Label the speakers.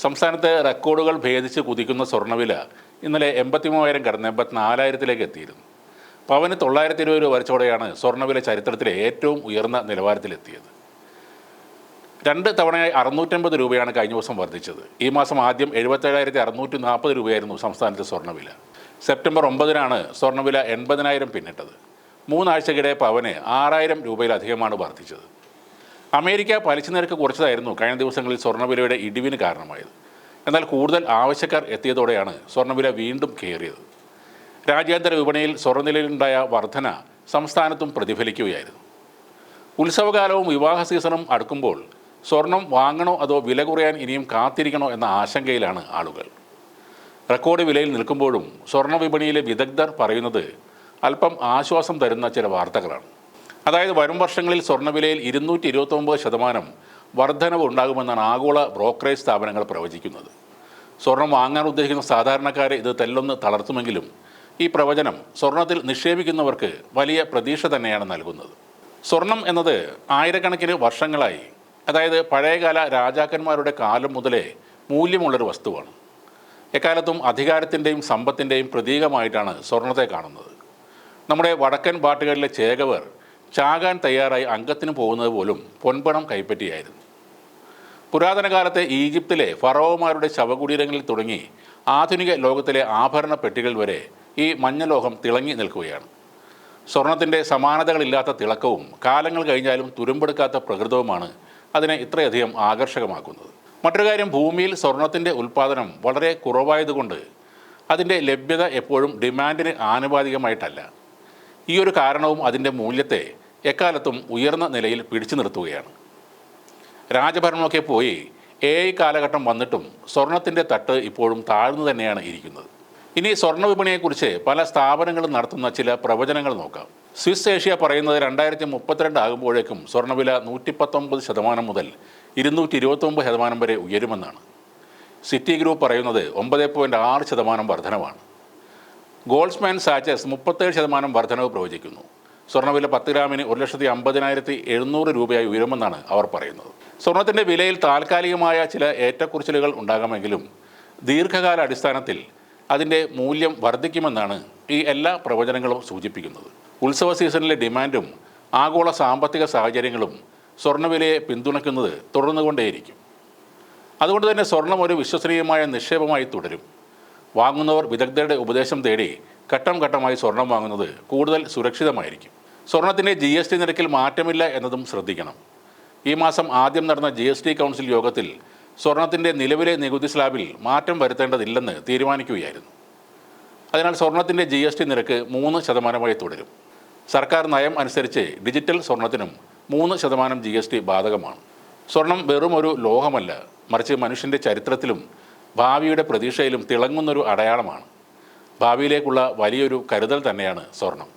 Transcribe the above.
Speaker 1: സംസ്ഥാനത്ത് റെക്കോർഡുകൾ ഭേദിച്ച് കുതിക്കുന്ന സ്വർണവില ഇന്നലെ എൺപത്തി മൂവായിരം കടന്ന് എൺപത്തിനാലായിരത്തിലേക്ക് എത്തിയിരുന്നു. പവന് തൊള്ളായിരത്തി ഇരുപത് രൂപ വരച്ചോടെയാണ് സ്വർണവില ചരിത്രത്തിലെ ഏറ്റവും ഉയർന്ന നിലവാരത്തിലെത്തിയത്. രണ്ട് തവണയായി അറുന്നൂറ്റമ്പത് രൂപയാണ് കഴിഞ്ഞ ദിവസം വർദ്ധിച്ചത്. ഈ മാസം ആദ്യം എഴുപത്തേഴായിരത്തി അറുന്നൂറ്റി നാൽപ്പത് രൂപയായിരുന്നു സംസ്ഥാനത്തെ സ്വർണവില സെപ്റ്റംബർ ഒമ്പതിനാണ് സ്വർണവില എൺപതിനായിരം പിന്നിട്ടത്. മൂന്നാഴ്ചക്കിടെ പവന് ആറായിരം രൂപയിലധികമാണ് വർദ്ധിച്ചത്. അമേരിക്ക പലിശ നിരക്ക് കുറച്ചതായിരുന്നു കഴിഞ്ഞ ദിവസങ്ങളിൽ സ്വർണവിലയുടെ ഇടിവിന് കാരണമായത്. എന്നാൽ കൂടുതൽ ആവശ്യക്കാർ എത്തിയതോടെയാണ് സ്വർണവില വീണ്ടും കയറിയത്. രാജ്യാന്തര വിപണിയിൽ സ്വർണനിലയിലുണ്ടായ വർധന സംസ്ഥാനത്തും പ്രതിഫലിക്കുകയായിരുന്നു. ഉത്സവകാലവും വിവാഹ സീസണും അടുക്കുമ്പോൾ സ്വർണം വാങ്ങണോ അതോ വില കുറയാൻ ഇനിയും കാത്തിരിക്കണോ എന്ന ആശങ്കയിലാണ് ആളുകൾ. റെക്കോർഡ് വിലയിൽ നിൽക്കുമ്പോഴും സ്വർണ വിപണിയിലെ വിദഗ്ധർ പറയുന്നത് അല്പം ആശ്വാസം തരുന്ന ചില വാർത്തകളാണ്. അതായത് വരും വർഷങ്ങളിൽ സ്വർണവിലയിൽ ഇരുന്നൂറ്റി ഇരുപത്തൊമ്പത് ശതമാനം വർധനവ് ഉണ്ടാകുമെന്നാണ് ആഗോള ബ്രോക്കറേജ് സ്ഥാപനങ്ങൾ പ്രവചിക്കുന്നത്. സ്വർണം വാങ്ങാൻ ഉദ്ദേശിക്കുന്ന സാധാരണക്കാരെ ഇത് തെല്ലൊന്ന് തളർത്തുമെങ്കിലും ഈ പ്രവചനം സ്വർണത്തിൽ നിക്ഷേപിക്കുന്നവർക്ക് വലിയ പ്രതീക്ഷ തന്നെയാണ് നൽകുന്നത്. സ്വർണം എന്നത് ആയിരക്കണക്കിന് വർഷങ്ങളായി അതായത് പഴയകാല രാജാക്കന്മാരുടെ കാലം മുതലേ മൂല്യമുള്ളൊരു വസ്തുവാണ്. എക്കാലത്തും അധികാരത്തിന്റെയും സമ്പത്തിന്റെയും പ്രതീകമായിട്ടാണ് സ്വർണത്തെ കാണുന്നത്. നമ്മുടെ വടക്കൻ പാട്ടുകളിലെ ചേകവർ ചാകാൻ തയ്യാറായി അംഗത്തിന് പോകുന്നത് പോലും പൊൻപണം കൈപ്പറ്റിയായിരുന്നു. പുരാതന കാലത്തെ ഈജിപ്തിലെ ഫറോവമാരുടെ ശവകുടീരങ്ങളിൽ തുടങ്ങി ആധുനിക ലോകത്തിലെ ആഭരണ പെട്ടികൾ വരെ ഈ മഞ്ഞലോഹം തിളങ്ങി നിൽക്കുകയാണ്. സ്വർണത്തിന്റെ സമാനതകളില്ലാത്ത തിളക്കവും കാലങ്ങൾ കഴിഞ്ഞാലും തുരുമ്പെടുക്കാത്ത പ്രകൃതവുമാണ് അതിനെ ഇത്രയധികം ആകർഷകമാക്കുന്നത്. മറ്റൊരു കാര്യം ഭൂമിയിൽ സ്വർണത്തിന്റെ ഉൽപ്പാദനം വളരെ കുറവായതുകൊണ്ട് അതിന്റെ ലഭ്യത എപ്പോഴും ഡിമാൻഡിന് ആനുപാതികമായിട്ടല്ല. ഈ ഒരു കാരണവും അതിന്റെ മൂല്യത്തെ എക്കാലത്തും ഉയർന്ന നിലയിൽ പിടിച്ചു നിർത്തുകയാണ്. രാജഭരണമൊക്കെ പോയി എ കാലഘട്ടം വന്നിട്ടും സ്വർണത്തിന്റെ തട്ട് ഇപ്പോഴും താഴ്ന്നു തന്നെയാണ് ഇരിക്കുന്നത്. ഇനി സ്വർണ വിപണിയെക്കുറിച്ച് പല സ്ഥാപനങ്ങളും നടത്തുന്ന ചില പ്രവചനങ്ങൾ നോക്കാം. സ്വിസ് ഏഷ്യ പറയുന്നത് രണ്ടായിരത്തി മുപ്പത്തിരണ്ട് ആകുമ്പോഴേക്കും സ്വർണവില നൂറ്റിപ്പത്തൊമ്പത് ശതമാനം മുതൽ ഇരുന്നൂറ്റി ഇരുപത്തൊമ്പത് ശതമാനം വരെ ഉയരുമെന്നാണ്. സിറ്റി ഗ്രൂപ്പ് പറയുന്നത് ഒമ്പത് പോയിന്റ് ആറ് ശതമാനം വർധനവാണ്. ഗോൾഡ്സ്മാൻ സാച്ചസ് മുപ്പത്തേഴ് ശതമാനം വർധനവ് പ്രവചിക്കുന്നു. സ്വർണവില പത്ത് ഗ്രാമിന് ഒരു ലക്ഷത്തി അമ്പതിനായിരത്തി എഴുന്നൂറ് രൂപയായി ഉയരുമെന്നാണ് അവർ പറയുന്നത്. സ്വർണത്തിന്റെ വിലയിൽ താൽക്കാലികമായ ചില ഏറ്റക്കുറിച്ചിലുകൾ ഉണ്ടാകാമെങ്കിലും ദീർഘകാല അടിസ്ഥാനത്തിൽ അതിന്റെ മൂല്യം വർദ്ധിക്കുമെന്നാണ് ഈ എല്ലാ പ്രവചനങ്ങളും സൂചിപ്പിക്കുന്നത്. ഉത്സവ സീസണിലെ ഡിമാൻഡും ആഗോള സാമ്പത്തിക സാഹചര്യങ്ങളും സ്വർണവിലയെ പിന്തുണയ്ക്കുന്നത് തുടർന്നുകൊണ്ടേയിരിക്കും. അതുകൊണ്ട് തന്നെ സ്വർണം ഒരു വിശ്വസനീയമായ നിക്ഷേപമായി തുടരും. വാങ്ങുന്നവർ വിദഗ്ധരുടെ ഉപദേശം തേടി ഘട്ടം ഘട്ടമായി സ്വർണം വാങ്ങുന്നത് കൂടുതൽ സുരക്ഷിതമായിരിക്കും. സ്വർണത്തിന്റെ ജി എസ് ടി നിരക്കിൽ മാറ്റമില്ല എന്നതും ശ്രദ്ധിക്കണം. ഈ മാസം ആദ്യം നടന്ന ജി എസ് ടി കൗൺസിൽ യോഗത്തിൽ സ്വർണത്തിന്റെ നിലവിലെ നികുതി സ്ലാബിൽ മാറ്റം വരുത്തേണ്ടതില്ലെന്ന് തീരുമാനിക്കുകയായിരുന്നു. അതിനാൽ സ്വർണത്തിന്റെ ജി എസ് ടി നിരക്ക് മൂന്ന് ശതമാനമായി തുടരും. സർക്കാർ നയം അനുസരിച്ച് ഡിജിറ്റൽ സ്വർണത്തിനും മൂന്ന് ശതമാനം ജി എസ് ടി ബാധകമാണ്. സ്വർണം വെറും ഒരു ലോഹമല്ല മറിച്ച് മനുഷ്യന്റെ ചരിത്രത്തിലും ഭാവിയുടെ പ്രതീക്ഷയിലും തിളങ്ങുന്നൊരു അടയാളമാണ്. ഭാവിയിലേക്കുള്ള വലിയൊരു കരുതൽ തന്നെയാണ് സ്വർണം.